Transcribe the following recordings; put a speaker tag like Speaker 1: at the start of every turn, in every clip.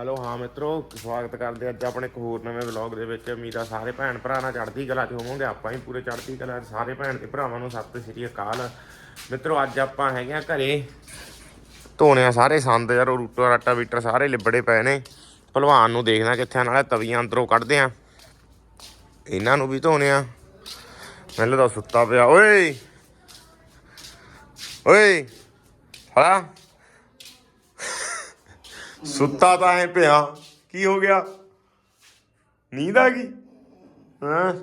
Speaker 1: Hello, ਹਾਂ ਮਿੱਤਰੋ, ਸਵਾਗਤ ਕਰਦੇ ਅੱਜ ਆਪਣੇ ਇੱਕ ਹੋਰ ਨਵੇਂ ਵਲੌਗ ਦੇ ਵਿੱਚ। ਉਮੀਦ ਸਾਰੇ ਭੈਣ ਭਰਾ ਨਾਲ ਚੜ੍ਹਦੀ ਕਲਾ 'ਚ ਹੋਵੋਗੇ, ਆਪਾਂ ਵੀ ਪੂਰੇ ਚੜ੍ਹਦੀ ਕਲਾ ਸਾਰੇ ਭੈਣ ਤੇ ਭਰਾਵਾਂ ਨੂੰ ਸਤਿ ਸ੍ਰੀ ਅਕਾਲ। ਮਿੱਤਰੋ, ਅੱਜ ਆਪਾਂ ਹੈਗੇ ਆ ਘਰੇ। ਧੋਣੇ ਸਾਰੇ ਸੰਦ, ਯਾਰ ਉਹ ਰੂਟਾ, ਰਾਟਾ ਵੀਟਰ ਸਾਰੇ ਲਿਬੜੇ ਪਏ ਨੇ। ਭਲਵਾਨ ਨੂੰ ਦੇਖਣਾ ਕਿੱਥੇ ਨਾਲੇ ਤਵੀਆਂ ਅੰਦਰੋਂ ਕੱਢਦੇ ਆ ਇਹਨਾਂ ਨੂੰ ਵੀ ਧੋਣੇ ਆ। ਮੈਨੂੰ ਤਾਂ ਸੁੱਤਾ ਪਿਆ। ਓਏ! ਓਏ! ਹਲਾ! ਸੁੱਤਾ ਤਾਂ ਐ ਪਿਆ। ਕੀ ਹੋ ਗਿਆ? ਨੀਂਦ ਆ ਗਈ? ਹਾਂ?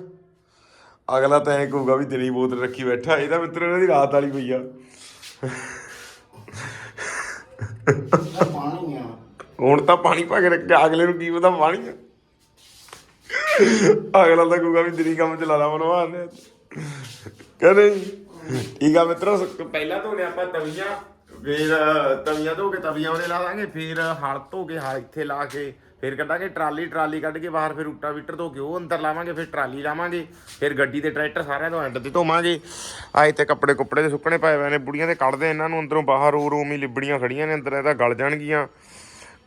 Speaker 1: ਅਗਲਾ ਤਾਂ ਐ ਕਹੂਗਾ ਵੀ ਤੇਰੀ ਬੋਤਲ ਰੱਖੀ ਬੈਠਾ ਇਹਦਾ ਮਿੱਤਰ ਇਹਨਾਂ ਦੀ ਰਾਤ ਵਾਲੀ ਪਈ ਆ।
Speaker 2: ਪਾਣੀ ਆ
Speaker 1: ਹੁਣ ਤਾਂ ਪਾਣੀ ਪਾ ਕੇ ਰੱਖਿਆ, ਅਗਲੇ ਨੂੰ ਕੀ ਪਤਾ ਪਾਣੀ ਆ। ਅਗਲਾ ਤਾਂ ਕਹੂਗਾ ਵੀ ਤੇਰੀ ਕੰਮ ਚਲਾਦਾ ਮਨਵਾਨ ਨੇ ਕਹਿੰਦੇ ਠੀਕ ਆ ਮਿੱਤਰੋ ਸ- ਪਹਿਲਾਂ ਧੋਨੇ ਆਪਾਂ ਤਵੀਆਂ। ਫਿਰ ਤਵੀਆਂ ਧੋ ਕੇ ਤਵੀਆਂ ਉਹਦੇ ਲਾ ਦਾਂਗੇ ਫਿਰ ਹਲ ਧੋ ਕੇ ਹਲ ਇੱਥੇ ਲਾ ਕੇ ਫਿਰ ਕੱਢਾਂਗੇ ਟਰਾਲੀ ਟਰਾਲੀ ਕੱਢ ਕੇ ਬਾਹਰ ਫਿਰ ਰੂਟਾ ਵੀਟਰ ਧੋ ਕੇ ਉਹ ਅੰਦਰ ਲਾਵਾਂਗੇ ਫਿਰ ਟਰਾਲੀ ਲਾਵਾਂਗੇ ਫਿਰ ਗੱਡੀ ਤੇ ਟਰੈਕਟਰ ਸਾਰਿਆਂ ਤੋਂ ਐਂਡ ਤੇ ਧੋਵਾਂਗੇ। ਆ ਇੱਥੇ ਕੱਪੜੇ ਕੁੱਪੜੇ ਦੇ ਸੁੱਕਣੇ ਪਏ ਹੋਏ ਨੇ ਬੁੜੀਆਂ ਤੇ ਕੱਢਦੇ ਇਹਨਾਂ ਨੂੰ ਅੰਦਰੋਂ ਬਾਹਰ ਰੂ ਰੂਮ ਹੀ ਲਿਬੜੀਆਂ ਖੜੀਆਂ ਨੇ ਅੰਦਰ ਇਹ ਤਾਂ ਗਲ ਜਾਣਗੀਆਂ।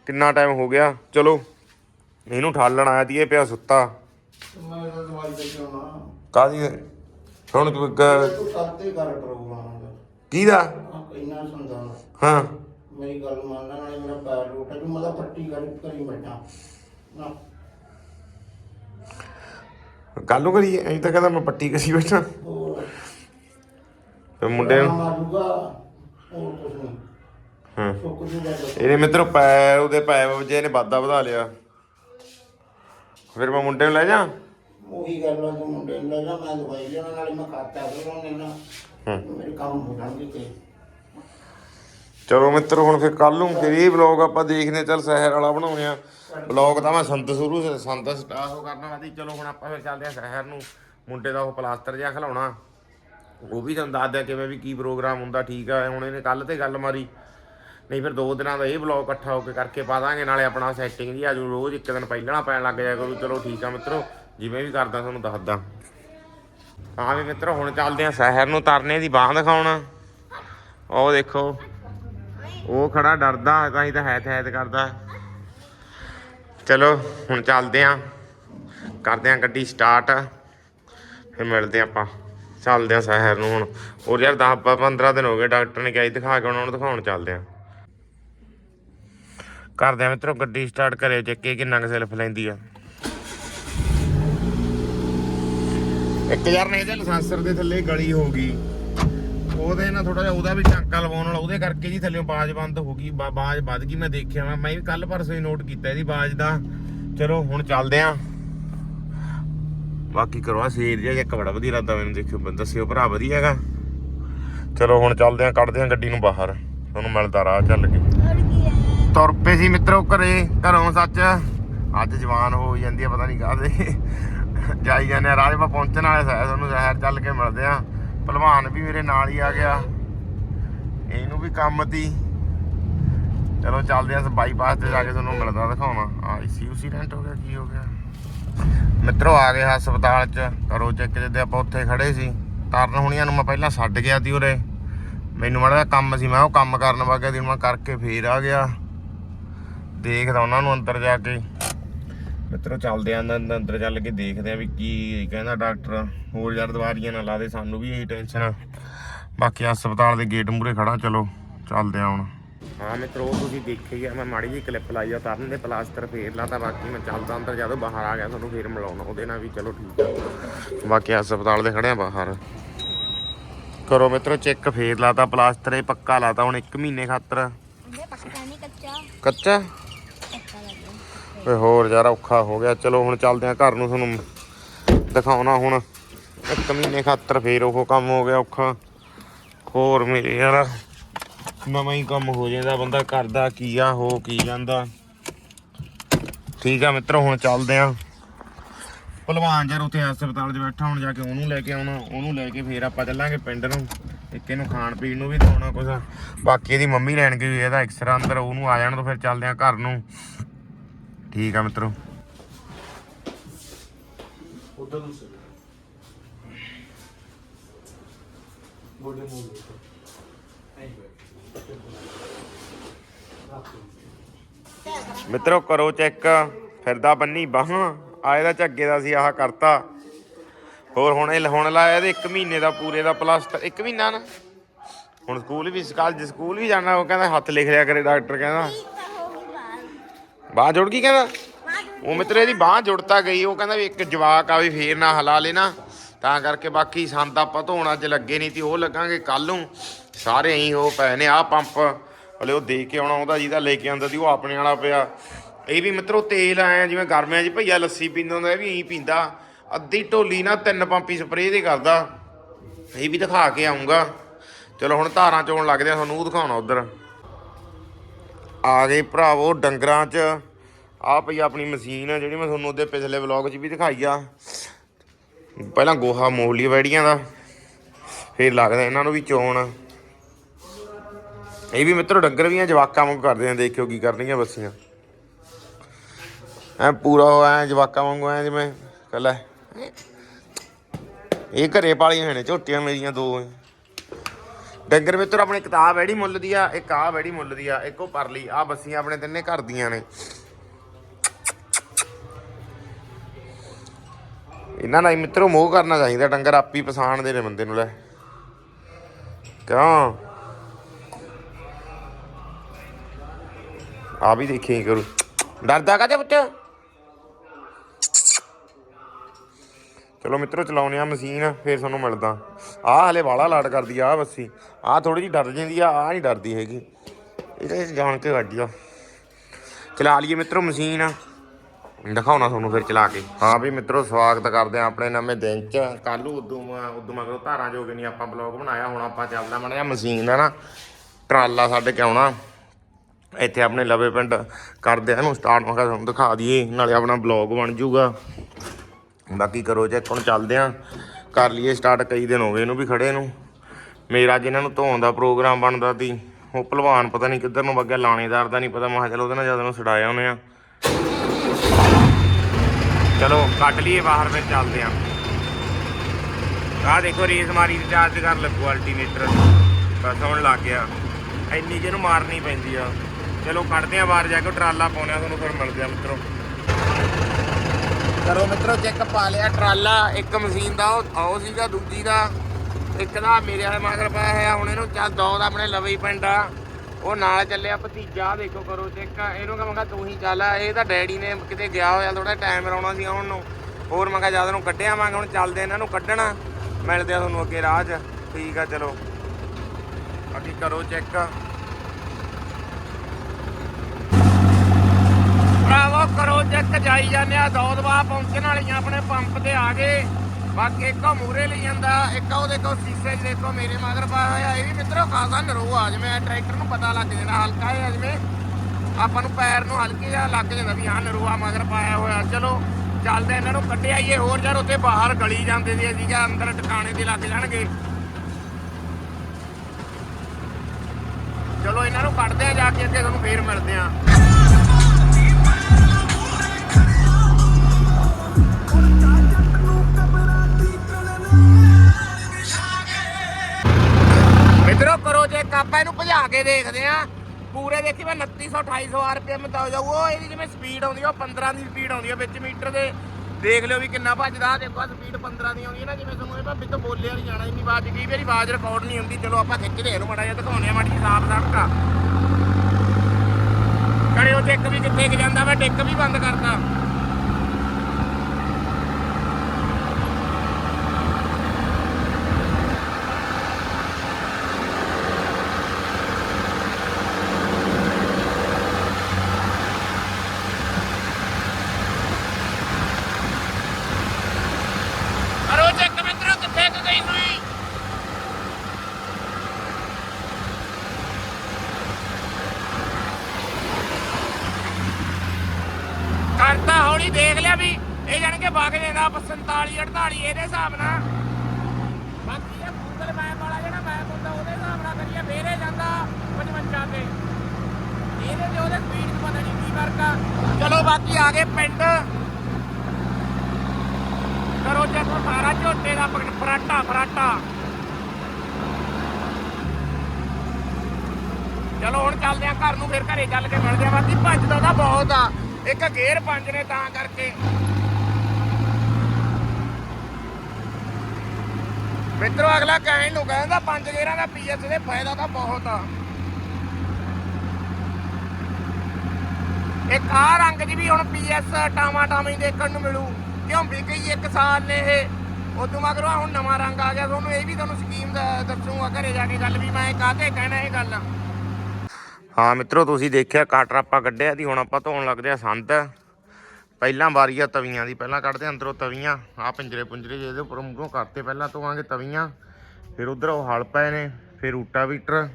Speaker 1: ਕਿੰਨਾ ਟਾਈਮ ਹੋ ਗਿਆ? ਚਲੋ ਇਹਨੂੰ ਠਾਲਣ ਆਇਆ ਤੀ ਇਹ ਪਿਆ ਸੁੱਤਾ।
Speaker 2: ਤਾਂ ਤੇ
Speaker 1: ਕਾਦੀ ਹੁਣ ਤੂੰ
Speaker 2: ਤੂੰ ਕਰ ਪ੍ਰੋਗਰਾਮ ਦਾ ਇੰਨਾ ਸੰਦਾ
Speaker 1: ਹਾਂ।
Speaker 2: ਮੇਰੀ ਗੱਲ ਮੰਨ ਲੈ ਨਾਲੇ ਮੇਰਾ ਪੈਰ ਰੋਟਾ ਤੂੰ ਮਦਾ ਪੱਟੀ ਕਰ ਕਰੀ ਬੈਠਾ। ਨਾ।
Speaker 1: ਕੱਲ ਨੂੰ ਕਰੀਏ ਐਂ ਤਾਂ ਕਹਿੰਦਾ ਮੈਂ ਪੱਟੀ ਕਸੀ ਬੈਠਾ।
Speaker 2: ਹੋਰ।
Speaker 1: ਤੇ ਮੁੰਡੇ ਨੂੰ
Speaker 2: ਮਾਰੂਗਾ ਹੋਰ ਕੁਝ ਨਹੀਂ।
Speaker 1: ਹਾਂ।
Speaker 2: ਸੁੱਕ ਜੂਗਾ ਤੇ
Speaker 1: ਇਹਨੇ ਮਿੱਤਰੋ ਪੈ ਉਹਦੇ ਪੈ ਵਜੇ ਇਹਨੇ ਵਾਧਾ ਵਧਾ ਲਿਆ। ਫਿਰ ਮੈਂ ਮੁੰਡੇ ਨੂੰ ਲੈ ਜਾ।
Speaker 2: ਉਹੀ ਗੱਲ ਆ ਤੂੰ ਮੁੰਡੇ ਨੂੰ ਲੈ ਜਾ ਮੈਂ ਦਵਾਈ ਲੈਣਾ ਨਾਲੇ ਮੈਂ ਖਾਤਾ ਕਰਾਉਣੇ ਨਾ ਮੇਰੇ ਕੰਮ ਹੋ ਜਾਣਗੇ ਤੇ।
Speaker 1: ਚਲੋ ਮਿੱਤਰ, ਹੁਣ ਫਿਰ ਕੱਲ ਨੂੰ ਫਿਰ ਇਹ ਵਲੌਗ ਆਪਾਂ ਦੇਖਦੇ ਚੱਲ ਸ਼ਹਿਰ ਵਾਲਾ ਬਣਾਉਣੇ ਆ ਵਲੌਗ ਤਾਂ ਮੈਂ ਸੰਤ ਸ਼ੁਰੂ ਸੰਤ ਸਟਾਰਟ ਹੋ ਕਰਨਾ ਸੀ ਚਲੋ ਹੁਣ ਆਪਾਂ ਫਿਰ ਚੱਲਦੇ ਆ ਸ਼ਹਿਰ ਨੂੰ। ਮੁੰਡੇ ਦਾ ਉਹ ਪਲਾਸਟਰ ਜਿਹਾ ਖਲਾਉਣਾ। ਉਹ ਵੀ ਤੁਹਾਨੂੰ ਦੱਸ ਦਿਆ ਕਿਵੇਂ ਵੀ ਕੀ ਪ੍ਰੋਗਰਾਮ ਹੁੰਦਾ, ਠੀਕ ਆ। ਹੁਣ ਇਹਨੇ ਕੱਲ ਤੇ ਗੱਲ ਮਾਰੀ। ਨਹੀਂ ਫਿਰ ਦੋ ਦਿਨਾਂ ਦਾ ਇਹ ਵਲੌਗ ਇਕੱਠਾ ਹੋ ਕੇ ਕਰਕੇ ਪਾ ਦਾਂਗੇ। ਨਾਲੇ ਆਪਣਾ ਸੈਟਿੰਗ ਜੀ। ਆਜੂ ਰੋਜ਼ ਇੱਕ ਦਿਨ ਪਹਿਲਾਂ ਪੈਣ ਲੱਗ ਜਾਇਆ ਕਰੂ। ਚਲੋ ਠੀਕ ਆ ਮਿੱਤਰੋ। ਜਿਵੇਂ ਵੀ ਕਰਦਾ ਤੁਹਾਨੂੰ ਦੱਸਦਾ। ਹਾਂ ਵੀ ਮਿੱਤਰੋ, ਹੁਣ ਚੱਲਦੇ ਆ ਸ਼ਹਿਰ ਨੂੰ। ਤਰਨੇ ਦੀ ਬਾਹ ਦਿਖਾਉਣਾ। ਉਹ ਦੇਖੋ। ਉਹ ਖੜਾ ਡਰਦਾ ਤਾਂ ਹੀ ਤਾਂ ਹੈਤ ਹੈਤ ਕਰਦਾ। ਚਲੋ, ਹੁਣ ਚੱਲਦੇ ਆਂ। ਕਰਦੇ ਆਂ ਗੱਡੀ ਸਟਾਰਟ ਫਿਰ ਮਿਲਦੇ ਆਪਾਂ। ਚੱਲਦੇ ਆਂ ਸ਼ਹਿਰ ਨੂੰ ਹੁਣ। ਹੋਰ ਯਾਰ 10 15 ਦਿਨ ਹੋ ਗਏ, ਡਾਕਟਰ ਨੇ ਕਿਹਾ ਦਿਖਾ ਕੇ ਉਹਨਾਂ ਨੂੰ ਦਿਖਾਉਣ ਚੱਲਦੇ ਆਂ। ਕਰਦੇ ਆਂ ਮਿੱਤਰੋ, ਗੱਡੀ ਸਟਾਰਟ ਕਰੇ ਚੱਕੇ ਕਿੰਨਾ ਕੁ ਸੈਲਫ ਲੈਂਦੀ ਆ। ਇੱਕ ਯਾਰ ਨੇ ਇਹਦੇ ਲਾਇਸੈਂਸਰ ਦੇ ਥੱਲੇ ਗਲੀ ਹੋ ਗਈ। ਉਹਦੇ ਨਾਲ ਥੋੜਾ ਜਿਹਾ ਉਹਦਾ ਵੀ ਟਾਂਕਾ ਲਵਾਉਣ ਵਾਲਾ, ਉਹਦੇ ਕਰਕੇ ਜੀ ਥੱਲੇੋਂ ਬਾਜ ਬੰਦ ਹੋ ਗਈ ਬਾਜ ਵੱਧ ਗਈ, ਮੈਂ ਦੇਖਿਆ ਮੈਂ ਮੈਂ ਵੀ ਕੱਲ ਪਰਸੋਂ ਹੀ ਨੋਟ ਕੀਤਾ ਇਹਦੀ ਬਾਜ ਦਾ। ਚਲੋ, ਹੁਣ ਚੱਲਦੇ ਆਂ। ਬਾਕੀ ਕਰਵਾ ਸੇਰ ਜਿਹਾ, ਇੱਕ ਬੜਾ ਵਧੀਆ ਲੱਗਦਾ ਮੈਨੂੰ ਦੇਖਿਓ ਬੰਦਾ ਦੱਸਿਓ ਭਰਾ, ਵਧੀਆ ਹੈਗਾ। ਚਲੋ, ਹੁਣ ਚੱਲਦੇ ਆਂ, ਕੱਢਦੇ ਆਂ ਗੱਡੀ ਨੂੰ ਬਾਹਰ। ਤੁਹਾਨੂੰ ਮਿਲਦਾ ਰਾਹ ਚੱਲ ਕੇ। ਤੁਰ ਪਏ ਸੀ ਮਿੱਤਰੋ ਘਰੇ, ਘਰੋਂ ਸੱਚ। ਅੱਜ ਜਵਾਨ ਹੋ ਜਾਂਦੀ ਆ, ਪਤਾ ਨਹੀਂ ਕਾਹਦੇ। ਜਾਈ ਜਾਂਦੇ ਆ ਰਾਜ ਪਹੁੰਚਣ ਵਾਲੇ ਸਾ ਤੁਹਾਨੂੰ ਸ਼ਹਿਰ ਚੱਲ ਕੇ ਮਿਲਦੇ ਆ। ਭਲਵਾਨ ਵੀ ਮੇਰੇ ਨਾਲ ਹੀ ਆ ਗਿਆ। ਇਹਨੂੰ ਵੀ ਕੰਮ ਤੀ ਚਲੋ ਚੱਲਦੇ ਆ ਬਾਈਪਾਸ ਤੇ ਜਾ ਕੇ ਤੁਹਾਨੂੰ ਮਿਲਦਾ ਦਿਖਾਉਣਾ। ਆ ਇਸੀ ਉਸੀ ਰੈਂਟ ਹੋ ਗਿਆ, ਕੀ ਹੋ ਗਿਆ? ਮਿੱਤਰੋ, ਆ ਗਏ ਹਸਪਤਾਲ ਚ। ਕਰੋ ਚੈੱਕ ਜਿੱਦੇ ਆਪਾਂ ਉੱਥੇ ਖੜੇ ਸੀ। ਤਰਨ ਹੁਣੀਆਂ ਨੂੰ ਮੈਂ ਪਹਿਲਾਂ ਛੱਡ ਗਿਆ ਤੀ ਉਰੇ। ਮੈਨੂੰ ਮਾੜਾ ਕੰਮ ਸੀ, ਮੈਂ ਉਹ ਕੰਮ ਕਰਨ ਵਾਗਿਆ ਦੀ ਮੈਂ ਕਰਕੇ ਫੇਰ ਆ ਗਿਆ। ਦੇਖਦਾ ਉਹਨਾਂ ਨੂੰ ਅੰਦਰ ਜਾ ਕੇ। ਮਿੱਤਰੋ ਚੱਲਦੇ ਆਂ ਅੰਦਰ ਅੰਦਰ ਚੱਲ ਕੇ ਦੇਖਦੇ ਆਂ ਵੀ ਕੀ ਕਹਿੰਦਾ ਡਾਕਟਰ। ਹੋਰ ਯਾਰ ਦਵਾਰੀਆਂ ਨਾ ਲਾ ਦੇ ਸਾਨੂੰ ਵੀ ਇਹੀ ਟੈਨਸ਼ਨ ਆ। ਬਾਕੀ ਹਸਪਤਾਲ ਦੇ ਗੇਟ ਮੂਹਰੇ ਖੜਾ ਚਲੋ ਚੱਲਦੇ ਆਂ ਹੁਣ। ਹਾਂ ਮਿੱਤਰੋ ਤੁਸੀਂ ਦੇਖਿਆ ਹੀ ਆ ਮੈਂ ਮਾੜੀ ਜਿਹੀ ਕਲਿੱਪ ਲਾਈ ਆ ਤਰਨ ਦੇ ਪਲਾਸਟਰ ਫੇਰ ਲਾਤਾ ਬਾਕੀ ਮੈਂ ਚੱਲਦਾ ਅੰਦਰ ਜਦੋਂ ਬਾਹਰ ਆ ਗਿਆ ਤੁਹਾਨੂੰ ਫੇਰ ਮਿਲਾਉਣਾ ਉਹਦੇ ਨਾਲ ਵੀ ਚਲੋ ਠੀਕ ਆ। ਬਾਕੀ ਹਸਪਤਾਲ ਦੇ ਖੜੇ ਆ ਬਾਹਰ। ਕਰੋ ਮਿੱਤਰੋ ਚੈੱਕ ਫੇਰ ਲਾਤਾ ਪਲਾਸਟਰ ਇਹ ਪੱਕਾ ਲਾਤਾ ਹੁਣ 1 ਮਹੀਨੇ ਖਾਤਰ।
Speaker 3: ਇਹ ਪੱਕਾ ਨਹੀਂ ਕੱਚਾ?
Speaker 1: ਓਏ ਹੋਰ ਯਾਰ ਔਖਾ ਹੋ ਗਿਆ। ਚਲੋ ਹੁਣ ਚੱਲਦੇ ਆ ਘਰ ਨੂੰ ਤੁਹਾਨੂੰ ਦਿਖਾਉਣਾ ਹੁਣ। ਇੱਕ ਮਹੀਨੇ ਖਾਤਰ ਫੇਰ ਉਹ ਕੰਮ ਹੋ ਗਿਆ ਔਖਾ। ਹੋਰ ਮੇਰੇ ਯਾਰ, ਨਵਾਂ ਹੀ ਕੰਮ ਹੋ ਜਾਂਦਾ ਬੰਦਾ, ਕਰਦਾ ਕੀ ਆ, ਹੋ ਕੀ ਜਾਂਦਾ। ਠੀਕ ਆ ਮਿੱਤਰੋ, ਹੁਣ ਚੱਲਦੇ ਆ। ਭਲਵਾਨ ਯਾਰ ਉੱਥੇ ਹਸਪਤਾਲ 'ਚ ਬੈਠਾ, ਹੁਣ ਜਾ ਕੇ ਉਹਨੂੰ ਲੈ ਕੇ ਆਉਣਾ, ਉਹਨੂੰ ਲੈ ਕੇ ਫੇਰ ਆਪਾਂ ਚੱਲਾਂਗੇ ਪਿੰਡ ਨੂੰ। ਇੱਕ ਇਹਨੂੰ ਖਾਣ ਪੀਣ ਨੂੰ ਵੀ ਦਵਾਉਣਾ ਕੁਝ ਬਾਕੀ ਇਹਦੀ ਮੰਮੀ ਲੈਣ ਗਈ ਇਹਦਾ ਐਕਸਰਾ ਅੰਦਰ, ਉਹਨੂੰ ਆ ਜਾਣ ਤੋਂ ਫਿਰ ਚੱਲਦੇ ਆ ਘਰ ਨੂੰ। ਠੀਕ ਆ ਮਿੱਤਰੋ।
Speaker 2: ਉਧਰ ਨੂੰ
Speaker 1: ਮਿੱਤਰੋ ਕਰੋ ਚੈੱਕ ਫਿਰਦਾ ਬੰਨੀ ਬਾਹਾਂ। ਆਏ ਦਾ ਝੱਗੇ ਦਾ ਸੀ ਆਹ ਕਰਤਾ। ਹੋਰ ਹੁਣ ਇਹ ਹੁਣ ਲਾਇਆ ਇਹਦੇ 1 ਮਹੀਨੇ ਦਾ ਪੂਰੇ ਦਾ ਪਲਾਸਟਰ 1 ਮਹੀਨਾ ਨਾ। ਹੁਣ ਸਕੂਲ ਵੀ ਕਾਲਜ ਸਕੂਲ ਵੀ ਜਾਣਾ ਉਹ ਕਹਿੰਦਾ ਹੱਥ ਲਿਖ ਲਿਆ ਕਰੇ ਡਾਕਟਰ ਕਹਿੰਦਾ। ਬਾਹ ਜੁੜ ਗਈ ਕਹਿੰਦਾ? ਉਹ ਮਿੱਤਰ ਇਹਦੀ ਬਾਹ ਜੁੜਤਾ ਗਈ, ਉਹ ਕਹਿੰਦਾ ਵੀ ਇੱਕ ਜਵਾਕ ਆ ਵੀ ਫੇਰ ਨਾ ਹਲਾ ਲੈਣਾ ਤਾਂ ਕਰਕੇ ਬਾਕੀ ਸੰਦ ਆਪਾਂ ਧੋਣ ਅੱਜ ਲੱਗੇ ਨਹੀਂ ਤੀ ਉਹ ਲੱਗਾਂਗੇ ਕੱਲ ਨੂੰ। ਸਾਰੇ ਐਂ ਹੋ ਪਏ ਨੇ, ਆਹ ਪੰਪ। ਹਲੇ ਉਹ ਦੇ ਕੇ ਆਉਣਾ ਉਹਦਾ ਜਿਹਦਾ ਲੈ ਕੇ ਆਂਦਾ ਸੀ, ਉਹ ਆਪਣੇ ਵਾਲਾ ਪਿਆ। ਇਹ ਵੀ ਮਿੱਤਰੋ ਤੇਲ ਆਇਆ, ਜਿਵੇਂ ਗਰਮਿਆਂ 'ਚ ਭਈਆ ਲੱਸੀ ਪੀਂਦਾ ਹੁੰਦਾ, ਇਹ ਵੀ ਐਂ ਪੀਂਦਾ। ਅੱਧੀ ਢੋਲੀ ਨਾ ਤਿੰਨ ਪੰਪੀ ਸਪਰੇਅ ਦੇ ਕਰਦਾ। ਇਹ ਵੀ ਦਿਖਾ ਕੇ ਆਉਂਗਾ ਚਲੋ ਹੁਣ ਧਾਰਾਂ ਚੋਣ ਲੱਗਦੇ ਆ, ਤੁਹਾਨੂੰ ਉਹ ਦਿਖਾਉਣਾ ਉਧਰ। ਆ ਗਏ ਭਰਾਵੋ ਡੰਗਰਾਂ 'ਚ। ਆ ਪਈ ਆਪਣੀ ਮਸ਼ੀਨ ਆ ਜਿਹੜੀ ਮੈਂ ਤੁਹਾਨੂੰ ਉਹਦੇ ਪਿਛਲੇ ਵਲੌਗ 'ਚ ਵੀ ਦਿਖਾਈ ਆ। ਪਹਿਲਾਂ ਗੋਹਾ ਮੋਹ ਲਈ ਵੈੜੀਆਂ ਦਾ। ਫੇਰ ਲੱਗਦਾ ਇਹਨਾਂ ਨੂੰ ਵੀ ਚੋਣ। ਇਹ ਵੀ ਮਿੱਤਰੋ ਡੰਗਰ ਵੀ ਆ, ਜਵਾਕਾਂ ਵਾਂਗੂ ਕਰਦੇ ਆ, ਦੇਖਿਓ ਕੀ ਕਰਨਗੀਆਂ ਬੱਸੀਆਂ। ਐ ਪੂਰਾ ਹੋਇਆ ਜਵਾਕਾਂ ਵਾਂਗੂ ਐ ਜਿਵੇਂ, ਕੱਲਾ। ਇਹ ਘਰੇ ਪਾਲੀਆਂ ਹੋਏ ਨੇ, ਝੋਟੀਆਂ ਮੇਰੀਆਂ ਦੋ। ਡੰਗਰ ਮਿੱਤਰ, ਆਪਣੀ ਕਿਤਾਬ ਐੜੀ ਮੁੱਲ ਦੀ ਆ, ਇੱਕ ਆ ਐੜੀ ਮੁੱਲ ਦੀ ਆ, ਇੱਕ ਉਹ ਪਰਲੀ ਆ ਬੱਸੀਆਂ ਆਪਣੇ ਤਿੰਨੇ ਘਰ ਦੀਆਂ ਨੇ। ਇਹਨਾਂ ਨਾਲ ਹੀ ਮਿੱਤਰੋ ਮੋਹ ਕਰਨਾ ਚਾਹੀਦਾ ਡੰਗਰ ਆਪੀ ਪਛਾਣਦੇ ਨੇ ਬੰਦੇ ਨੂੰ ਲੈ। ਕਿਉਂ? ਆ ਵੀ ਦੇਖੀ ਕਰੂ। ਡਰਦਾ ਕਾਤੇ ਪੁੱਤ? ਚਲੋ ਮਿੱਤਰੋ, ਚਲਾਉਨੇ ਆ ਮਸ਼ੀਨ, ਫੇਰ ਤੁਹਾਨੂੰ ਮਿਲਦਾ। ਆਹ ਹਲੇ ਵਾਲਾ ਲਾਟ ਕਰਦੀ ਆ, ਆਹ ਬੱਸੀ ਆਹ ਥੋੜੀ ਜਿਹੀ ਡਰ ਜਾਂਦੀ ਆ, ਆਹ ਨਹੀਂ ਡਰਦੀ ਹੈਗੀ। ਇਹਦੇ ਜਾਣ ਕੇ ਵੱਡੀ ਆ ਚਲਾ ਲਈਏ ਮਿੱਤਰੋ ਮਸ਼ੀਨ। ਦਿਖਾਉਣਾ ਤੁਹਾਨੂੰ ਫਿਰ ਚਲਾ ਕੇ। ਹਾਂ ਵੀ ਮਿੱਤਰੋ, ਸਵਾਗਤ ਕਰਦੇ ਆ ਆਪਣੇ ਨਵੇਂ ਦਿਨ ਚ। ਕੱਲੂ ਨੂੰ ਉਦੋਂ ਉਦੋਂ ਮਗਰੋਂ ਧਾਰਾਂ ਜੋਗੇ ਨਹੀਂ ਆਪਾਂ ਬਲੌਗ ਬਣਾਇਆ, ਹੁਣ ਆਪਾਂ ਚੱਲਦਾ ਮੜਾ ਜਿਹਾ ਮਸ਼ੀਨ ਦਾ ਨਾ। ਟਰਾਲਾ ਸਾਡੇ ਕੇ ਆਉਣਾ। ਇੱਥੇ ਆਪਣੇ ਲਵੇ ਪਿੰਡ ਕਰਦੇ ਆ ਇਹਨੂੰ ਸਟਾਰਟ ਮੈਂ ਕਿਹਾ ਤੁਹਾਨੂੰ ਦਿਖਾ ਦਈਏ, ਨਾਲੇ ਆਪਣਾ ਬਲੌਗ ਬਣ ਜਾਊਗਾ। ਬਾਕੀ ਕਰੋ ਚੈੱਕ ਹੁਣ ਚੱਲਦੇ ਆ। ਕਰ ਲਈਏ ਸਟਾਰਟ ਕਈ ਦਿਨ ਹੋ ਗਏ ਇਹਨੂੰ ਵੀ ਖੜੇ ਨੂੰ। ਮੇਰਾ ਅੱਜ ਇਹਨਾਂ ਨੂੰ ਧੋਣ ਦਾ ਪ੍ਰੋਗਰਾਮ ਬਣਦਾ ਸੀ। ਉਹ ਭਲਵਾਨ ਪਤਾ ਨਹੀਂ ਕਿੱਧਰ ਨੂੰ ਵਗਿਆ, ਲਾਣੇਦਾਰ ਦਾ ਨਹੀਂ ਪਤਾ। ਮੈਂ ਕਿਹਾ ਚਲੋ ਉਹਦੇ ਨਾਲ ਜਦ ਨੂੰ ਛਡਾਇਆ ਉਹਨੇ ਆ। ਚਲੋ ਕੱਢ ਲਈਏ ਬਾਹਰ, ਫਿਰ ਚੱਲਦੇ ਆ। ਆਹ ਦੇਖੋ, ਰੇਸ ਮਾਰੀ ਰਿਚਾਰਜ ਕਰ ਲੱਗੂ ਅਲਟੀਮੇਟਰ ਬਸ ਹੁਣ ਲੱਗ ਗਿਆ। ਇੰਨੀ ਜਿਹਨੂੰ ਮਾਰਨੀ ਪੈਂਦੀ ਆ। ਚਲੋ, ਕੱਢਦੇ ਆ ਬਾਹਰ ਜਾ ਕੇ। ਟਰਾਲਾ ਪਾਉਣਿਆ ਤੁਹਾਨੂੰ ਫਿਰ ਮਿਲਦੇ ਆ ਮਿੱਤਰੋ। ਕਰੋ ਮਿੱਤਰੋ ਚੈੱਕ ਪਾ ਲਿਆ ਟਰਾਲਾ, ਇੱਕ ਮਸ਼ੀਨ ਦਾ, ਉਹ ਸੀਗਾ, ਦੂਜੀ ਦਾ। ਇੱਕ ਦਾ ਮੇਰੇ ਵਾਲੇ ਮਗਰ ਪਾਇਆ ਹੋਇਆ, ਹੁਣ ਇਹਨੂੰ ਚੱਲ ਦੋ ਦਾ ਆਪਣੇ ਲਵੇ ਹੀ ਪਿੰਡ ਆ। ਉਹ ਨਾਲ ਚੱਲਿਆ ਭਤੀਜਾ, ਦੇਖੋ ਕਰੋ ਚੈੱਕ ਇਹਨੂੰ ਕਹਾਂ, ਮੈਂ ਤੂੰ ਹੀ ਚੱਲ ਇਹ ਤਾਂ ਡੈਡੀ ਨੇ ਕਿਤੇ ਗਿਆ ਹੋਇਆ ਥੋੜਾ ਟਾਈਮ ਲਾਉਣਾ ਸੀ ਆਉਣ ਨੂੰ ਹੋਰ ਮੈਂ ਕਿਹਾ, ਜਦ ਨੂੰ ਕੱਢਿਆ, ਮੈਂ ਹੁਣ ਚੱਲਦੇ ਇਹਨਾਂ ਨੂੰ ਕੱਢਣਾ। ਮਿਲਦੇ ਆ ਤੁਹਾਨੂੰ ਅੱਗੇ ਰਾਹ 'ਚ। ਠੀਕ ਆ, ਚਲੋ। ਬਾਕੀ ਕਰੋ ਚੈੱਕ ਭਰਾਵੋ, ਕਰੋ ਚੈੱਕ ਜਾਈ ਜਾਂਦੇ ਆ, ਦੋ ਦਵਾ ਪਹੁੰਚਣ ਵਾਲੀਆਂ ਆਪਣੇ ਪੰਪ ਤੇ ਆ ਗਏ। ਬਾਕੀ ਇੱਕ ਮੂਰੇ ਲਈ ਜਾਂਦਾ, ਇੱਕ ਉਹ ਦੇਖੋ ਸੀਸੇ 'ਚ ਦੇਖੋ ਮੇਰੇ ਮਗਰ ਪਾਇਆ ਹੋਇਆ। ਇਹ ਵੀ ਮਿੱਤਰੋ ਖਾਸਾ ਨਰੋ ਆ, ਜਿਵੇਂ ਟਰੈਕਟਰ ਨੂੰ ਪਤਾ ਲੱਗ ਜਾਂਦਾ, ਹਲਕਾ ਹੈ ਜਿਵੇਂ ਆਪਾਂ ਨੂੰ ਪੈਰ ਨੂੰ ਹਲਕੀ ਜਿਹਾ ਲੱਗ ਜਾਂਦਾ ਵੀ ਹਾਂ, ਨਰੂਆ ਮਗਰ ਪਾਇਆ ਹੋਇਆ। ਚਲੋ, ਚੱਲਦੇ ਇਹਨਾਂ ਨੂੰ ਕੱਢਿਆ ਆਈਏ ਹੋਰ, ਯਾਰ ਉੱਥੇ ਬਾਹਰ ਗਲੀ ਜਾਂਦੇ ਸੀ, ਅਸੀਂ ਕਿਹਾ ਅੰਦਰ ਟਿਕਾਣੇ ਤੇ ਲੱਗ ਜਾਣਗੇ। ਚਲੋ, ਇਹਨਾਂ ਨੂੰ ਕੱਢਦੇ ਆ, ਜਾ ਕੇ ਅੱਗੇ ਤੁਹਾਨੂੰ ਫੇਰ ਮਿਲਦੇ ਆ। ਮਿੱਤਰੋ, ਕਰੋ ਜੇ ਆਪਾਂ ਇਹਨੂੰ ਭਜਾ ਕੇ ਦੇਖਦੇ ਆ ਪੂਰੇ ਦੇਖੀ ਮੈਂ 2900 2800 ਆਰਪੀਐਮ ਤਾਂ ਜਾਊ ਉਹ ਇਹਦੀ ਜਿਵੇਂ ਸਪੀਡ ਆਉਂਦੀ ਉਹ 15 ਦੀ ਸਪੀਡ ਆਉਂਦੀ ਆ ਵਿੱਚ ਮੀਟਰ ਦੇ। ਦੇਖ ਲਿਓ ਵੀ ਕਿੰਨਾ ਭੱਜਦਾ ਦੇਖੋ ਸਪੀਡ 15 ਦੀ ਆਉਂਦੀ ਹੈ ਨਾ, ਜਿਵੇਂ ਤੁਹਾਨੂੰ ਇਹ ਭਾਬੀ ਤੋਂ ਬੋਲਿਆ ਨਹੀਂ ਜਾਣਾ, ਇੰਨੀ ਆਵਾਜ਼, ਕਈ ਵਾਰੀ ਆਵਾਜ਼ ਰਿਕਾਰਡ ਨਹੀਂ ਹੁੰਦੀ। ਚਲੋ ਆਪਾਂ ਖਿੱਚਦੇ ਇਹਨੂੰ ਮਾੜਾ ਜਿਹਾ, ਦਿਖਾਉਂਦੇ ਆ ਮਾੜੀ ਜਿਹੀ ਸਾਫ਼ ਸੜਕ ਆ ਉਹ ਟਿੱਕ ਵੀ ਕਿੱਥੇ ਕਿ ਜਾਂਦਾ ਮੈਂ ਟਿੱਕ ਵੀ ਬੰਦ ਕਰਤਾ ਕਰੋ ਚੈੱਕ ਮਿੱਤਰੋ ਕਿੱਥੇ ਕੁ ਗਈ ਸੂਈ ਕਰਤਾ ਹੌਲੀ ਦੇਖ ਲਿਆ ਵੀ ਇਹ ਜਾਣ ਕੇ ਵਗ 47 48 ਇਹਦੇ ਹਿਸਾਬ ਨਾਲ। ਬਾਕੀ ਇਹ ਗੂਗਲ ਮੈਪ ਵਾਲਾ ਜਿਹੜਾ ਮੈਪ ਹੁੰਦਾ, ਉਹਦੇ ਹਿਸਾਬ ਨਾਲ ਕਰੀਏ, ਫੇਰੇ ਜਾਂਦਾ 55 ਤੇ। ਇਹਦੇ ਤੇ ਉਹਦੇ ਸਪੀਡ ਪਤਾ ਨਹੀਂ ਕੀ ਫ਼ਰਕ ਆ। ਚਲੋ ਬਾਕੀ ਆ ਗਏ ਪਿੰਡ। ਕਰੋ ਜਦੋਂ ਸਾਰਾ ਝੋਟੇ ਦਾ ਫਰਾਟਾ ਫਰਾਟਾ। ਚਲੋ ਹੁਣ ਚੱਲਦੇ ਆ, ਘਰ ਨੂੰ ਫਿਰ ਘਰੇ ਚੱਲ ਕੇ ਮਿਲਦੇ ਆ। ਬਾਕੀ ਭੱਜਦਾ ਤਾਂ ਬਹੁਤ ਆ। ਇੱਕ ਗੇਅਰ ਪੰਜ ਨੇ ਤਾਂ ਕਰਕੇ। ਮਿੱਤਰੋ, ਅਗਲਾ ਕਹਿਣ ਨੂੰ ਕਹਿੰਦਾ ਪੰਜ ਗੇਅਰਾਂ ਦਾ ਪੀਐਸ ਦੇ ਫਾਇਦਾ ਤਾਂ ਬਹੁਤ ਆ। ਇੱਕ ਆ ਰੰਗ 'ਚ ਵੀ ਹੁਣ ਪੀਐਸ ਟਾਮਾ ਟਾਮੀ ਦੇਖਣ ਨੂੰ ਮਿਲੂ। ਕਿਉਂ ਵੀ ਇੱਕ ਸਾਲ ਨੇ ਇਹ? ਉਦੋਂ ਮਗਰੋਂ ਹੁਣ ਨਵਾਂ ਰੰਗ ਆ ਗਿਆ, ਤੁਹਾਨੂੰ ਇਹ ਵੀ ਤੁਹਾਨੂੰ ਸਕੀਮ ਦੱਸੂਗਾ, ਘਰੇ ਜਾ ਕੇ ਗੱਲ ਵੀ ਮੈਂ ਕਾਹਤੇ ਕਹਿਣਾ ਇਹ ਗੱਲ? ਹਾਂ ਮਿੱਤਰੋ, ਤੁਸੀਂ ਦੇਖਿਆ ਕਾਟਰ ਆਪਾਂ ਕੱਢਿਆ ਦੀ ਹੁਣ ਆਪਾਂ ਧੋਣ ਲੱਗਦੇ ਆ ਸੰਦ। ਪਹਿਲਾਂ ਵਾਰੀ ਆ ਤਵੀਆਂ ਦੀ, ਪਹਿਲਾਂ ਕੱਢਦੇ ਅੰਦਰੋਂ ਤਵੀਆਂ। ਆ ਪਿੰਜਰੇ ਪੁੰਜਰੇ ਜਿਹਦੇ ਉੱਪਰ ਮੂੰਹੋਂ ਕਰਤੇ ਪਹਿਲਾਂ ਧੋਵਾਂਗੇ ਤਵੀਆਂ। ਫਿਰ ਉਧਰ ਉਹ ਹਲ ਪਏ ਨੇ, ਫਿਰ ਰੂਟਾ ਵੀਟਰ।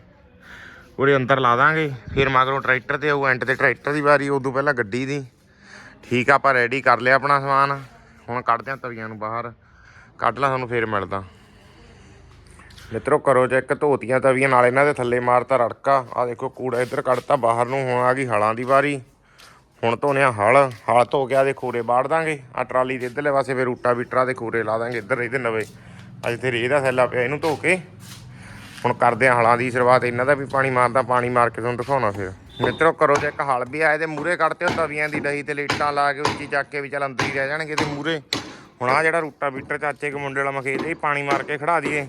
Speaker 1: ਉਹਦੇ ਅੰਦਰ ਲਾ ਦਾਂਗੇ। ਫਿਰ ਮਗਰੋਂ ਟਰੈਕਟਰ ਤੇ ਉਹ ਐਂਡ ਤੇ ਟਰੈਕਟਰ ਦੀ ਵਾਰੀ ਉਦੋਂ ਪਹਿਲਾਂ ਗੱਡੀ ਦੀ। ਠੀਕ ਆ, ਆਪਾਂ ਰੈਡੀ ਕਰ ਲਿਆ ਆਪਣਾ ਸਮਾਨ। ਹੁਣ ਕੱਢਦੇ ਆ ਤਵੀਆਂ ਨੂੰ ਬਾਹਰ। ਕੱਢ ਲਾ, ਤੁਹਾਨੂੰ ਫੇਰ ਮਿਲਦਾ। ਮਿੱਤਰੋ, ਕਰੋ ਚੈੱਕ ਧੋਤੀਆਂ ਤਵੀਆਂ, ਨਾਲ ਇਹਨਾਂ ਦੇ ਥੱਲੇ ਮਾਰਤਾ ਰੜਕਾ। ਆ ਦੇਖੋ, ਕੂੜਾ ਇੱਧਰ ਕੱਢਤਾ, ਬਾਹਰ ਨੂੰ ਹੁਣ ਆ ਗਈ ਹਲਾਂ ਦੀ ਵਾਰੀ। ਹੁਣ ਧੋਨਿਆ ਹਲ ਹਲ ਧੋ ਕੇ ਆ ਦੇ ਖੂਰੇ ਬਾੜ ਦਾਂਗੇ। ਆ ਟਰਾਲੀ ਦੇ ਇੱਧਰਲੇ ਪਾਸੇ ਫੇਰ ਰੂਟਾ ਵੀਟਰਾ ਦੇ ਖੂਰੇ ਲਾ ਦਾਂਗੇ, ਇੱਧਰ ਇਹਦੇ ਨਵੇਂ। ਅੱਜ ਤੇ ਰੇਹ ਦਾ ਥੈਲਾ ਪਿਆ ਇਹਨੂੰ ਧੋ ਕੇ। ਹੁਣ ਕਰਦੇ ਆ ਹਲਾਂ ਦੀ ਸ਼ੁਰੂਆਤ, ਇਹਨਾਂ ਦਾ ਵੀ ਪਾਣੀ ਮਾਰਦਾ ਪਾਣੀ ਮਾਰ ਕੇ ਤੁਹਾਨੂੰ ਦਿਖਾਉਣਾ ਫਿਰ। ਮਿੱਤਰੋ, ਕਰੋ ਜੇ ਇੱਕ ਹਲ ਵੀ ਆਏ ਤੇ ਮੂਰੇ ਕੱਢਤੇ ਉਹ ਤਵੀਆਂ ਦੀ ਡਹੀ ਤੇ ਲੇਟਾਂ ਲਾ ਕੇ ਉੱਚੀ ਚੱਕ ਕੇ ਵੀ ਚੱਲ ਅੰਦਰ ਹੀ ਰਹਿ ਜਾਣਗੇ ਤੇ ਮੂਰੇ ਹੁਣ ਆ ਜਿਹੜਾ ਰੂਟਾ ਬੀਟਰ ਚਾਚੇ ਕੇ ਮੁੰਡੇ ਵਾਲਾ ਮਖੇਤ ਇਹ ਪਾਣੀ ਮਾਰ ਕੇ ਖੜਾ ਦਈਏ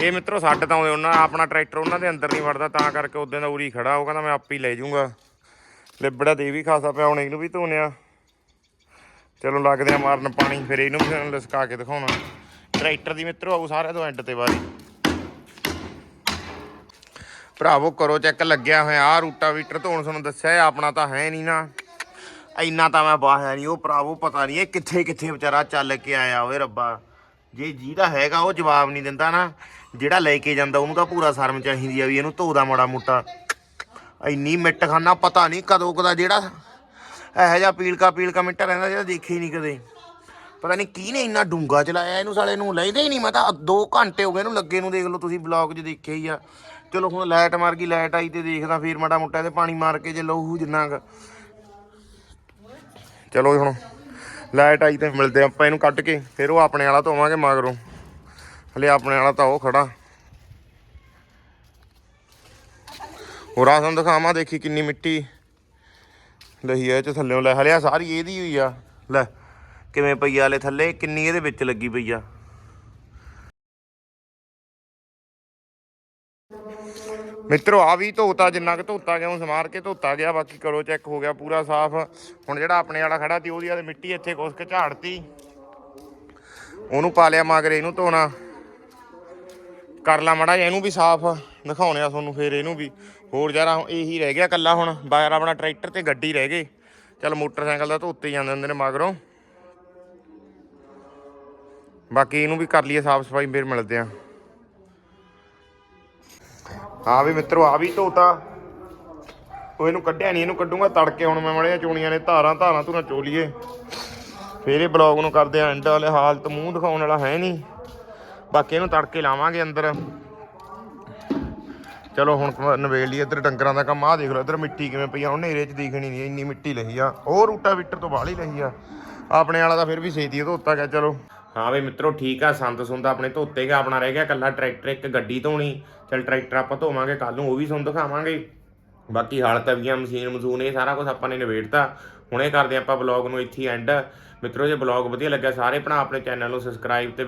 Speaker 1: ਇਹ ਮਿੱਤਰੋ, ਸਾਡੇ ਤਾਂ ਉਹਨਾਂ ਆਪਣਾ ਟਰੈਕਟਰ ਉਹਨਾਂ ਦੇ ਅੰਦਰ ਨਹੀਂ ਵੜਦਾ, ਤਾਂ ਕਰਕੇ ਉਦੋਂ ਦਾ ਉਰੀ ਖੜਾ, ਉਹ ਕਹਿੰਦਾ ਮੈਂ ਆਪੇ ਹੀ ਲੈ ਜਾਊਂਗਾ। ਲਿਬੜਾ ਦੇ ਵੀ ਖਾਸਾ ਪਿਆ, ਹੁਣ ਇਹਨੂੰ ਵੀ ਧੋਨਿਆ। ਚਲੋ ਲੱਗਦੇ ਆ ਮਾਰਨ ਪਾਣੀ, ਫਿਰ ਇਹਨੂੰ ਵੀ ਲਸਕਾ ਕੇ ਦਿਖਾਉਣਾ। ਟਰੈਕਟਰ ਦੀ ਮਿੱਤਰੋ, ਆਊ ਸਾਰਿਆਂ ਤੋਂ ਐਂਡ ਤੇ ਵਾਰੀ। ਭਰਾਵੋ, ਕਰੋ ਚੈੱਕ ਲੱਗਿਆ ਹੋਇਆ ਆ ਰੂਟਾ ਵੀਟਰ ਧੋਣ ਤੁਹਾਨੂੰ ਦੱਸਿਆ ਆਪਣਾ ਤਾਂ ਹੈ ਨਹੀਂ ਨਾ। ਇੰਨਾ ਤਾਂ ਮੈਂ ਬਾਹਿਆ ਨਹੀਂ, ਉਹ ਭਰਾਵੋ, ਪਤਾ ਨਹੀਂ ਇਹ ਕਿੱਥੇ ਕਿੱਥੇ ਵਿਚਾਰਾ ਚੱਲ ਕੇ ਆਇਆ, ਓਏ ਰੱਬਾ। ਜੇ ਜਿਹਦਾ ਹੈਗਾ, ਉਹ ਜਵਾਬ ਨਹੀਂ ਦਿੰਦਾ ਨਾ। ਜਿਹੜਾ ਲੈ ਕੇ ਜਾਂਦਾ, ਉਹਨੂੰ ਤਾਂ ਪੂਰਾ ਸ਼ਰਮ ਚਾਹੀਦੀ ਆ ਵੀ ਇਹਨੂੰ ਧੋਦਾ ਮਾੜਾ ਮੋਟਾ। ਇੰਨੀ ਮਿੱਟ ਖਾਨਾ ਪਤਾ ਨਹੀਂ ਕਦੋਂ ਕਦਾ ਜਿਹੜਾ ਇਹੋ ਜਿਹਾ ਪੀਲਕਾ ਪੀਲਕਾ ਮਿੱਟਾ ਰਹਿੰਦਾ ਜਿਹੜਾ ਦੇਖਿਆ ਹੀ ਨਹੀਂ ਕਦੇ। ਪਤਾ ਨਹੀਂ ਕੀ ਨੇ ਇੰਨਾ ਡੂੰਗਾ ਚਲਾਇਆ, ਇਹਨੂੰ ਸਾਲੇ ਨੂੰ ਲੈਦੇ ਹੀ ਨਹੀਂ, ਮੈਂ ਤਾਂ 2 ਘੰਟੇ ਹੋ ਗਏ ਇਹਨੂੰ ਲੱਗੇ ਨੂੰ ਦੇਖ ਲਓ, ਤੁਸੀਂ ਬਲੌਗ 'ਚ ਦੇਖਿਆ ਹੀ ਆ। ਚਲੋ ਹੁਣ ਲਾਈਟ ਮਾਰ ਗਈ ਲਾਈਟ ਆਈ ਤੇ ਦੇਖਦਾ ਫੇਰ ਮਾੜਾ ਮੋਟਾ ਇਹਦੇ ਪਾਣੀ ਮਾਰ ਕੇ ਜੇ ਲਹੂ ਜਿੰਨਾ ਕੁ। ਚਲੋ ਹੁਣ ਲਾਈਟ ਆਈ ਤੇ ਮਿਲਦੇ ਆਪਾਂ ਇਹਨੂੰ ਕੱਢ ਕੇ, ਫਿਰ ਉਹ ਆਪਣੇ ਵਾਲਾ ਧੋਵਾਂਗੇ ਮਗਰੋਂ। ਹਲੇ ਆਪਣੇ ਵਾਲਾ ਤਾਂ ਉਹ ਖੜਾ। ਹੋਰ ਆ ਤੁਹਾਨੂੰ ਦਿਖਾਵਾਂ, ਦੇਖੀ ਕਿੰਨੀ ਮਿੱਟੀ। ਲਈ ਆ ਚ ਥੱਲੇੋਂ ਲੈ ਹਲਿਆ ਸਾਰੀ ਇਹਦੀ ਹੋਈ ਆ। ਲੈ, ਕਿਵੇਂ ਪਈ ਆਲੇ ਥੱਲੇ, ਕਿੰਨੀ ਇਹਦੇ ਵਿੱਚ ਲੱਗੀ ਪਈ ਆ। ਮਿੱਤਰੋ ਆ ਵੀ ਧੋਤਾ, ਜਿੰਨਾ ਕਿ ਧੋਤਾ ਗਿਆ, ਉਹ ਸਮਾਰ ਕੇ ਧੋਤਾ ਗਿਆ, ਬਾਕੀ ਕਰੋ ਚੈੱਕ ਹੋ ਗਿਆ ਪੂਰਾ ਸਾਫ਼। ਹੁਣ ਜਿਹੜਾ ਆਪਣੇ ਵਾਲਾ ਖੜਾ ਤੀ ਉਹਦੀ ਆ ਤੇ ਮਿੱਟੀ ਇੱਥੇ ਕੁਸ ਕੇ ਝਾੜਤੀ। ਉਹਨੂੰ ਪਾ ਲਿਆ ਮਗਰ, ਇਹਨੂੰ ਧੋਣਾ। ਕਰ ਲਾ ਮੜਾ ਇਹਨੂੰ ਵੀ ਸਾਫ਼। ਦਿਖਾਉਣੇ ਆ ਤੁਹਾਨੂੰ ਫੇਰ, ਇਹਨੂੰ ਵੀ। ਹੋਰ ਯਾਰਾ ਇਹੀ ਰਹਿ ਗਿਆ ਕੱਲਾ ਹੁਣ। ਬਾਹਰ ਆਪਣਾ ਟਰੈਕਟਰ ਤੇ ਗੱਡੀ ਰਹਿ ਗਏ ਚੱਲ ਮੋਟਰਸਾਈਕਲ ਦਾ ਧੋਤੇ ਜਾਂਦੇ ਹੁੰਦੇ ਨੇ ਮਗਰੋਂ। ਬਾਕੀ ਇਹਨੂੰ ਵੀ ਕਰ ਲਈਏ ਸਾਫ਼ ਸਫ਼ਾਈ, ਫੇਰ ਮਿਲਦੇ ਆ। ਹਾਂ ਵੀ ਮਿੱਤਰੋ ਆ ਵੀ ਧੋਤਾ। ਉਹ ਇਹਨੂੰ ਕੱਢਿਆ ਨਹੀਂ ਇਹਨੂੰ ਕੱਢੂੰਗਾ ਤੜਕੇ। ਹੁਣ ਮੈਂ ਮੜਿਆ ਚੋਣੀਆਂ ਨੇ ਧਾਰਾਂ ਧਾਰਾਂ ਧੁਰਾਂ ਚੋਲੀਏ ਫਿਰ ਇਹ ਬਲੌਗ ਨੂੰ ਕਰਦੇ ਆ ਐਂਡ ਵਾਲੇ। ਹਾਲਤ ਮੂੰਹ ਦਿਖਾਉਣ ਵਾਲਾ ਹੈ ਨਹੀਂ ਬਾਕੀ ਇਹਨੂੰ ਤੜਕੇ ਲਾਵਾਂਗੇ ਅੰਦਰ। ਚਲੋ ਹੁਣ ਕ- ਨਵੇੜ ਲਈ ਇੱਧਰ ਡੰਗਰਾਂ ਦਾ ਕੰਮ ਆ ਦੇਖ ਲਓ, ਇੱਧਰ ਮਿੱਟੀ ਕਿਵੇਂ ਪਈ ਆ, ਉਹ ਹਨੇਰੇ 'ਚ ਦਿਖਣੀ ਨਹੀਂ, ਇੰਨੀ ਮਿੱਟੀ ਲਈ ਆ। ਉਹ ਰੂਟਾ ਵਿਟਰ ਤੋਂ ਬਾਹਲੀ ਲਈ ਆ। ਆਪਣੇ ਵਾਲਾ ਤਾਂ ਫਿਰ ਵੀ ਛੇਤੀ ਧੋਤਾ ਗਿਆ, ਚਲੋ। ਹਾਂ ਵੀ ਮਿੱਤਰੋ, ਠੀਕ ਆ, ਸੰਦ ਸੁੰਦ ਆਪਣੇ ਧੋਤੇ ਗਿਆ, ਆਪਣਾ ਰਹਿ ਗਿਆ ਕੱਲਾ ਟਰੈਕਟਰ ਇੱਕ ਗੱਡੀ ਧੋਣੀ। ਚਲ ਟਰੈਕਟਰ ਆਪਾਂ ਧੋਵਾਂਗੇ ਕੱਲ ਨੂੰ ਉਹ ਵੀ ਤੁਹਾਨੂੰ ਦਿਖਾਵਾਂਗੇ ਬਾਕੀ ਹਾਲ ਤਵੀਆਂ ਮਸ਼ੀਨ ਮਜ਼ੂਨ ਇਹ ਸਾਰਾ ਕੁਝ ਆਪਾਂ ਨੇ ਨਿਬੇੜਤਾ। ਹੁਣੇ ਕਰਦੇ ਆਪਾਂ ਬਲੌਗ ਨੂੰ ਇੱਥੇ ਐਂਡ ਮਿੱਤਰੋ, ਜੇ ਬਲੌਗ ਵਧੀਆ ਲੱਗਿਆ, ਸਾਰੇ ਭਰਾ ਆਪਣੇ ਚੈਨਲ ਨੂੰ ਸਬਸਕ੍ਰਾਈਬ ਤੇ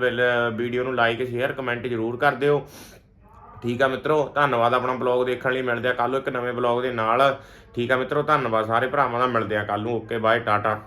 Speaker 1: ਵੀਡੀਓ ਨੂੰ ਲਾਈਕ ਸ਼ੇਅਰ ਕਮੈਂਟ ਜ਼ਰੂਰ ਕਰ ਦਿਓ। ਠੀਕ ਆ ਮਿੱਤਰੋ, ਧੰਨਵਾਦ ਆਪਣਾ ਬਲੌਗ ਦੇਖਣ ਲਈ, ਮਿਲਦੇ ਆ ਕੱਲ ਨੂੰ ਇੱਕ ਨਵੇਂ ਬਲੌਗ ਦੇ ਨਾਲ। ਠੀਕ ਆ ਮਿੱਤਰੋ, ਧੰਨਵਾਦ ਸਾਰੇ ਭਰਾਵਾਂ ਦਾ, ਮਿਲਦੇ ਆ ਕੱਲ ਨੂੰ, ਓਕੇ, ਬਾਏ, ਟਾਟਾ।